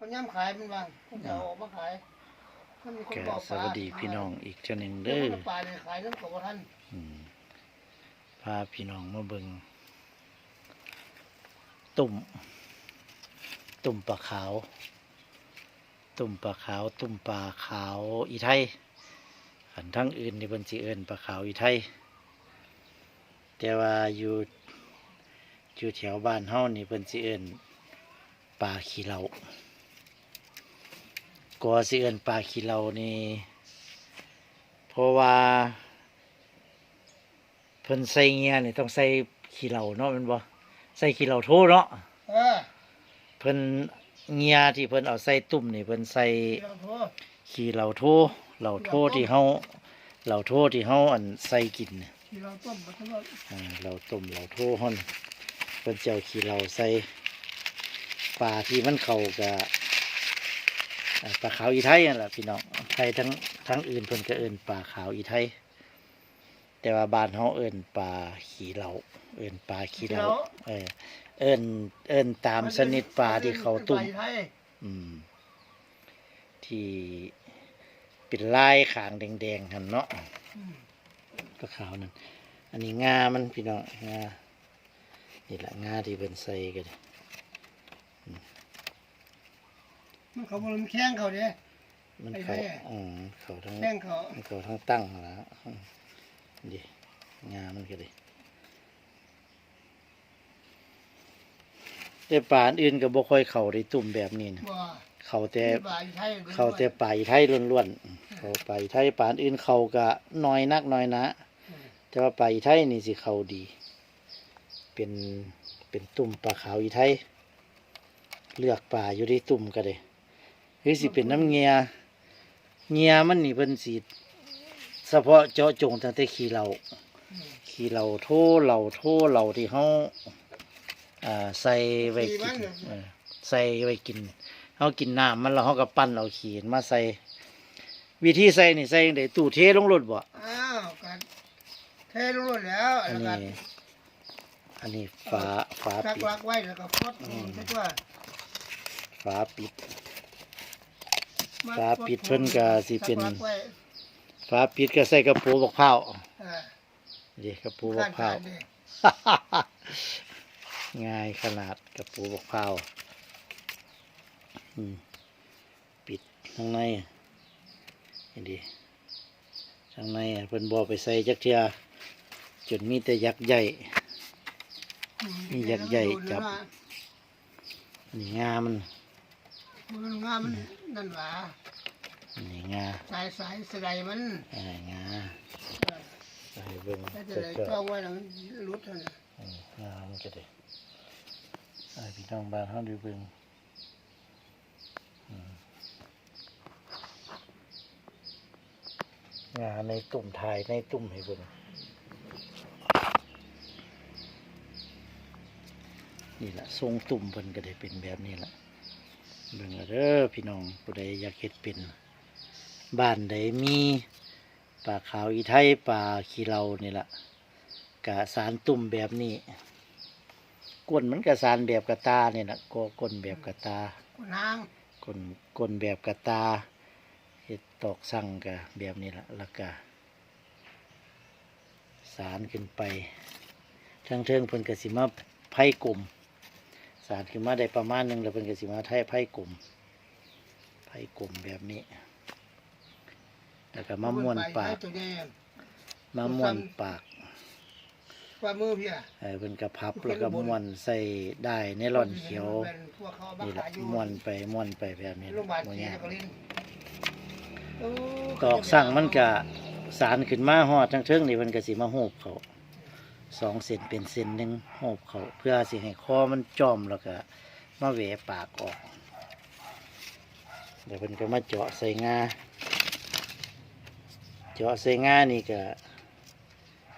คนย่ำขายมันบ้างคนจะเอาออกมาขายมันมีคนแกบอกสวัสดีพี่น้องอีกเจ้าหนึ่งเด้อเด้อปลาเนี่ยขายน้ำกับท่านอืมพาพี่น้องมาเบิงตุ่ม ตุ่มปลาขาว ตุ่มปลาขาว ตุ่มปลาขาวอีไทยขันทั้งอื่นในบนสีเอินปลาขาวอีไทย แต่ว่าอยู่อยู่แถวบ้านเฮานี่เพิ่นสิเอิ้นปลาขี้เหลา ก็สิเอินปลาขี้เหลานี่ เพราะว่า เพิ่นใส่เงียนี่ต้องใส่ขี้เหลาเนาะมันบ่ใส่ขี้เหลาโทเนาะเออเพิ่นเงียที่เพิ่นเอาใส่ตุ่มนี่เพิ่นใส่ที่เราโทษขี้เหลาโทเหลาโทที่เฮาเหลาโทที่เฮาอันใส่กินน่ะที่เราต้มมาทั้งหมดอ่าเราต้มเราโทห่อนเพิ่นเจ้าขี้เราใส่ปลาที่มันเข้ากับ ปลาขาวอีไทยนั่นแหละพี่น้องไทยทั้งทั้งอื่นเพิ่นก็เอิ้นปลาขาวอีไทย แต่ว่าบ้านเฮาเอิ้นปลาขี้เหลาเอิ้นปลาขี้เหลาเออเอิ้นเอิ้นตามชนิดปลาที่เขาตุ่มปลาไทยอืม ที่เป็นลายขางแดงๆหันเนาะอืมปลาขาวนั่นอันนี้งา มันพี่น้องงานี่แหละงาที่เป็นใส่กัน มันเขาบอกมันแข้งเขาเนี่ยมันไอ้เขาแม่ อืมเขาทั้งแข้งเขามันเขาทั้งตั้งแล้วดิงามันก็ดิแต่ป่าอันอื่นก็บ่ค่อยเข้าได้ตุ่มแบบนี้นะบ่เขาแต่ ที่ปลาไทยเขาแต่ป่าอีไทยล้วนๆเขาป่าอีไทยป่าอันอื่นเขาก็น้อยนักน้อยนะแต่ว่าปลาอีไทยนี่สิเขาดี เป็นเป็นตุ่มปลาขาวอีไทย เลือกปลาอยู่ที่ตุ่มก็ได้ห รือสิเป็นน้ำเงียเงียมันนี่เพิ่นสิเฉพาะเจาะจงตั้งแต่ขี้เหล่าอืมขี้เหล่าโทเหล่าโทเหล่าที่เขาอ่าใส่ไว้กินเออใส่ไว้กินเขากินน้ำมันแล้วเขาก็ปั้นเอาขี้มาใส่ วิธีใส่นี่ใส่ได้ตู้เทลงรถบ่อ้าวกันเทลงแล้วอันแล้วนี้ก็อันนี้ฝาฝากักปิดวักไว้แล้วก็ฟดใช่ว่าฝาปิด ฝาปิดเพิ่นก็สิเป็นกักวักไว้ฝาปิดก็ใส่กระปูบักพร้าวเออนี่กระปูบักพร้าวข้งๆนี่ง่ายขนาดกระปูบักพร้าวอืมปิดข้างในเห็นดิข้างในอะเพิ่นบอไปใส่จักเทียจนมีแต่ยักษ์ใหญ่มียักษ์ใหญ่จับนี่งามัน มันงามมันนั่นหว่านี่งาสายสายสไลด์มันเอ่างาเออใส่เบิ่งถ้าจะจะได้ก็จ้องไว้แล้วมันรุดเท่านั้นอืมงามันก็ได้ไอ้พี่น้องบ้านเฮาดูเบิ่งอืมงาในตุ่มทายในตุ่มให้เบิ่งนี่แหละทรงตุ่มเพิ่นก็ได้เป็นแบบนี้แหละ เบิ่งเอาเด้อพี่น้องผู้ใดอยากเฮ็ดเป็นบ้านใดมีปลาขาวอีไทยปลาขี้เหลานี่แหละกะสารตุ่มแบบนี้ก้นมันกะสารแบบกระตาเนี่ยนะก็ก้นแบบกระตาคนนางก้นก้นแบบกระตาเฮ็ดตอกสั่งกะแบบนี้ละแล้วก็สารขึ้นไปทั้งเทิงเพิ่นกสิมาไพ่กลม สารขึ้นมาได้ประมาณหนึงแล้วเพิ่นกสิมาไทยไพ่กลมไพ่กลมแบบนี้ แล้วก็มาม้วนปากตัวนี้มาม้วนปากว่ามือพี่อะเออเป็นกระพับแล้วก็ม้วนใส่ได้ในร่อนเขียวเป็นพวกเขาบ้านี่แหละขายอยู่ม้วนไปม้วนไปแบบนี้โรงพยาบาลม้วนศรียากนครินทร์โอ้ตอกสั่งมันกะสารขึ้นมาหอดทั้งเทิงนี่มันก็สิมาโหบเขา สองเซนเป็นเซนหนึ่งโหบเขาเพื่อสิให้คอมันจอมแล้วก็มาแหวปากออก เดี๋ยวเพิ่นก็มาเจาะใส่งาเจาะใส่งานี่ก็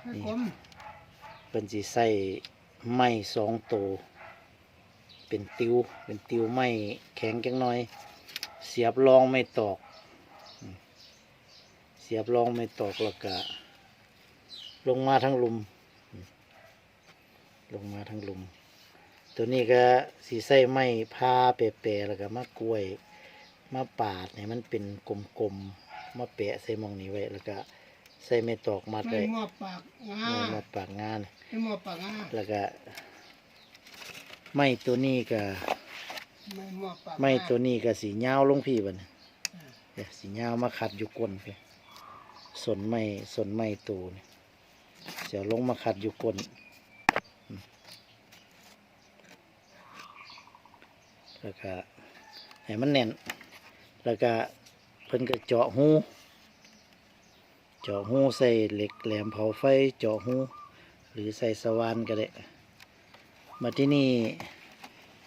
ให้คมเป็นสีใส่ไม้สองตัวเป็นติวเป็นติวไม้แข็งจังน้อย เสียบรองไม่ตอกอืมเสียบรองไม่ตอกแล้วก็ลงมาทั้งลุมอืม ลงมาทั้งลุม ตัวนี้ก็สีใส่ไม้พาเปะๆแล้วก็มากล้วยมาปาดให้มันเป็นกลมๆมาแปะใส่หมองนี้ไว้แล้วก็ใส่ไม้ตอกมัดไม่ไว้งอปากงาไม้มัดปากงานไม่งอปากงาแล้วก็ไม้ตัวนี้ก็ไม่งอปากไม้ตัวนี้ก็สียาวลงพี่บัดนเนี่ยสียาวมาขัดอยู่ก้นพี่สนไม้สนไม้ตัวนี่เสียวลงมาขัดอยู่ก้นอืม แล้วก็ให้มันแน่น แล้วก็เพิ่นก็เจาะหู เจาะหูใส่เหล็กแหลมเผาไฟเจาะหูหรือใส่สว่านก็ได้มาที่นี่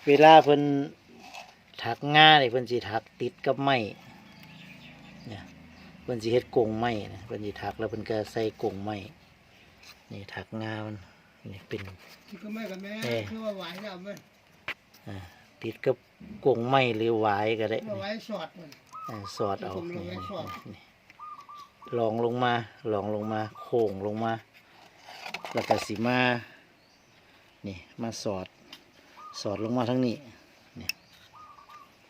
เวลาเพิ่นถักง่าเนี่ยเพิ่นสิถักติดกับไม้เนี่ยเพิ่นสิเฮ็ดกรงไม้นะเพิ่นสิถักแล้วเพิ่นก็ใส่กรงไม้นี่ถักง่ามันนี่เป็นที่ก็ไม่กับแม่เอ้ยคือว่าไหวแล้วมันอ่า ติดกับกรงไม้หรือหวายก็ได้ว่าไหวสอดมัน อ่าสอดเอาผมลงไว้สอด นี่ลองลงมาลองลงมา โค้งลงมา แล้วก็สิมา นี่มาสอด สอดลงมาทั้งนี้นี่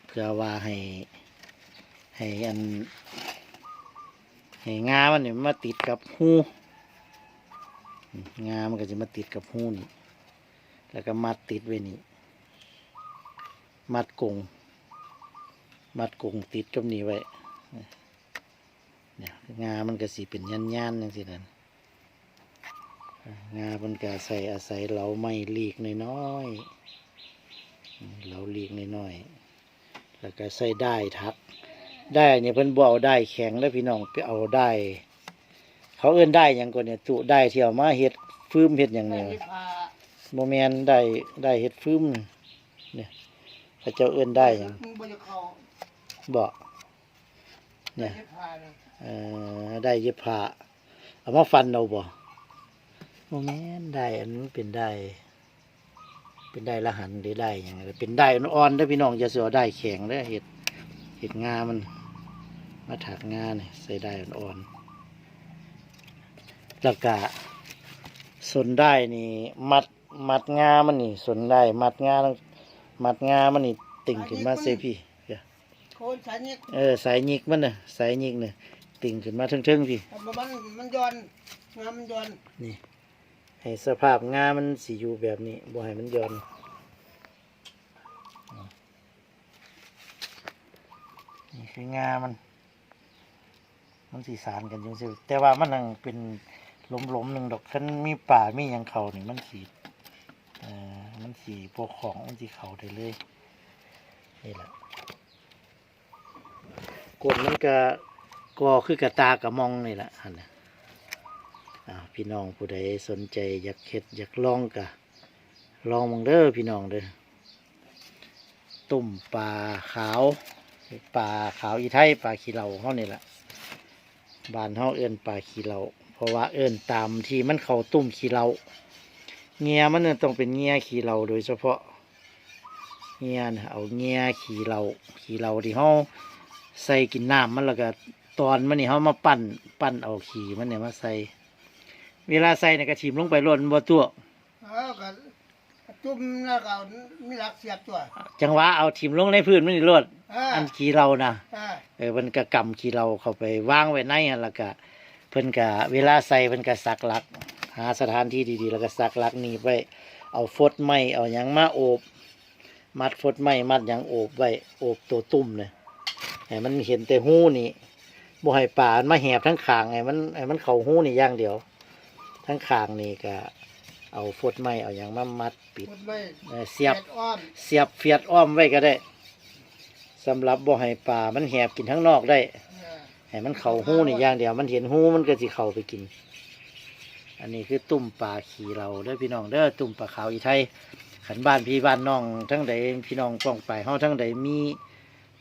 เพื่อว่าให้ ให้อัน ให้งามันเนี่ยมาติดกับหูอืมงามันก็จะมาติดกับหูนี่ แล้วก็มัดติดไว้นี่ มัดกงมัดกงติดกับนี่ไว้เนี่ยงามันก็สีเป็นยันยันๆอย่างสินั่นอ่างามันก็ใส่อาศัยเหลาไม้ลีกน้อยๆอืมเหลาลีกน้อยๆแล้วก็ใส่ได้ายทัก ได้เนี่ยเพิ่นบ่เอาได้ายแข็งแล้วพี่น้องไปเอาได้ายเขาเอื้นได้ายหยังก่อนเนี่ยตุได้ายที่เอามาเฮ็ดฟืมเฮ็ดอย่างแม่เนี้ที่พาโมแมนได้ได้ายเฮ็ดฟืมเนี่ย เขาเจ้าเอื้นได้ายหยังมึงบ่จะเข้าบ่เนี่ยที่พานะเอ่อได้เย็บผ้าเอามาฟันเอาบ่โมแม่นได้อันนั้นเป็นได้ เป็นได้ละหันหรือได้หยังไงเป็นได้อ่อนๆเด้อพี่น้องจะเสือได้แข็งเด้อเห็ดเห็ดงามัน มาถักงาเนี่ยใส่ได้อ่อนๆแล้วก็ส่วนได้นี่ มัดมัดงามันนี่ส่วนได้ มัดงา มัดงามันนี่ติ่งขึ้นมาใส่พี่โคนสายนี้เออสายหยิกมันน่ะสายหยิกน่ะติ่งขึ้นมาเทิงๆพี่ มันมันย้อนงามันย้อนนี่ให้สภาพงามันสีอยู่แบบนี้บ่ให้มันหย่อนนี่คืองามัน มันสีสารกันจังซี่แต่ว่ามันนังเป็นหล้มๆหนึ่งดอกคันมีป่ามีหยังเขานี่มันสีเอ่อมัน สีพวกของมันสีเขาได้เลยนี่แหละกดมันก็กอคือกระตากระมองนี่แหละหันน่ะพี่น้องผู้ใดสนใจอยากเฮ็ดอยากลองกะลองมังเด้อพี่น้องเด้อตุ่มปลาขาวปลาขาวอีไทยปลาขี้เหล่าเฮานี่แหละบานเฮาเอิ้นปลาขี้เหล่าเพราะว่าเอิ้นตามที่มันเข้าตุ่มขี้เหล่า เงียมันน่ะต้องเป็นเงียขี้เหล่าโดยเฉพาะเงียน่ะเอาเงียขี้เหล่าขี้เหล่าที่เฮาใส่กินน้ำมันแล้วก็ตอนมันนี่เฮามาปั้นปั้นเอาขี้มันเนี่ยมาใส่ เวลาใส่เนี่ยก็ชิมลงไปร่นบ่ตัวเออก็จุ่มแล้วก็มีหลักเสียบตัว จังหวะเอาทิมลงในพื้นมันนี่รดเอออันขี้เรานะเออเออเพิ่นก็กำขี้เราเข้าไปวางไว้ในหั่นแล้วก็เพิ่นก็เวลาใส่เพิ่นก็สักหลัก หาสถานที่ดีๆ แล้วก็สักหลักหนี่ไว้เอาฟดไม้เอาหยังมาโอบมัดฟดไม้มัดหยังโอบไว้โอบตัวตุ่มเนี่ยให้มันเห็นแต่หูนี่บ่ให้ป่ามันมาแหบทั้งขางให้มันให้มันเข้าหูนี่อย่างเดียว ทั้งขางนี่ก็เอาฟดไม้เอาหยังมามัดปิดหมดไม่เอ่อเสียบแปดอ้อมเสียบเฟียดอ้อมไว้ก็ได้สำหรับบ่ให้ปลามันแหบกินทั้งนอกได้เออให้มันเข่าหูนี่อย่างเดียว มันเห็นหูมันก็สิเข่าไปกิน อันนี้คือตุ่มปลาขี่เราเด้อพี่น้องเด้อตุ่มปลาขาวอีไทยขันบ้านพี่บ้านน้อง ทั้งใดพี่น้องป้องไปเฮาทั้งใดมี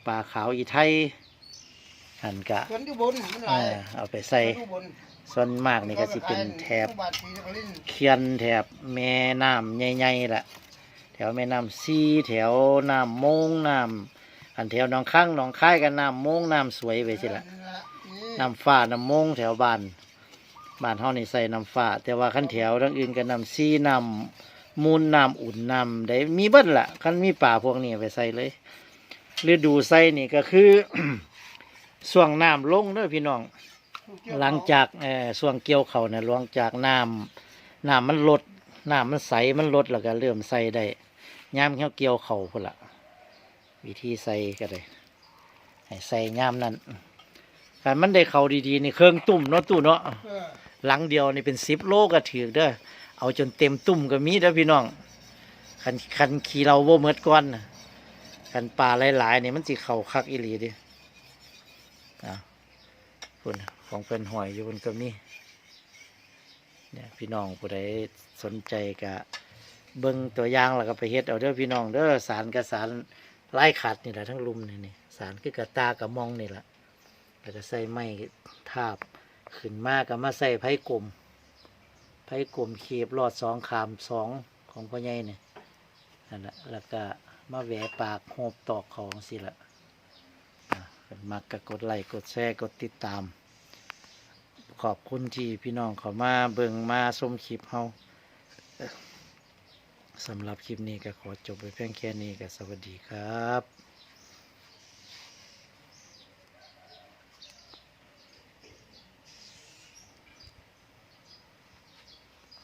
ปลาขาวอีไทยหันกะส่วนที่บนมันหเอลายอเอาไปใส่ส่วนที่บนส่วนมากนี่ก็สิเป็นแถบบาทสีนครินทร์เขียนแถบแม่น้ำใหญ่ๆแหละแถวแม่น้ำซีแถวน้ำโมงน้ำอันแถวหนองข้างหนองค่ายกันน้ำโมงน้ำสวยไปสิละนั่นล่นี่น้ำฟ้าน้ำโมงแถวบ้าน บ้านเฮานี่ใส่น้ำฟ้าแต่ว่าขั้นแถวทั้งอื่นก็นำซีน้มูลน้ำอุ่นน้ำได้มีเบิ้ลละคันมีป่าพวกนี้ไปใส่เลยฤดูใส่นี่ก็คือส่วงน้ำลงเด้อพี่น้อง หลังจากเออส่วงเกี่ยวเขาเนี่ยหลังจากน้ำน้ำมันลดน้ำมันใสมันลดแล้วก็เริ่มใส่ได้ยามเขาเกี่ยวเขาพุ่นละวิธีใส่ก็ได้ให้ใส่ยามนั้นคันมันได้เขาดีๆนี่เครื่องตุ่มเนาะตู้เนาะ หลังเดียวนี่เป็นสิบโลก็ถือเด้อเอาจนเต็มตุ่มก็มีเด้อพี่น้องคันคันขี่เราโบเมิดก้อนน่ะคันปลาหลายๆนี่มันสิเข่าคักอีหลีดิอะคุณของเป็นหอยอยู่บนก็มีเนี่ยพี่น้องผู้ใดสนใจกะเบิ่งตัวอย่างแล้วก็ไปเฮ็ดเอาเด้อพี่น้องเด้อสารกับสารไล่ขัดนี่แหละทั้งลุมนี่นี่สารคือกระตากระมองนี่แหละแล้วก็ใส่ไม้ทาบ ขึ้นมากก็มาใส่ไผ่กลมไผ่กลมเขียบรอดสองขามสองของพ่อใหญ่เนี่ยนั่นแหละแล้วก็มาแหวปากโหบตอกของสิละอะเป็นมักก็กดไลค์กดแชร์กดติดตาม ขอบคุณที่พี่น้องเขามาเบิ่งมาชมคลิปเฮาสำหรับคลิปนี้ก็ขอจบไปเพียงแค่นี้ก็สวัสดีครับ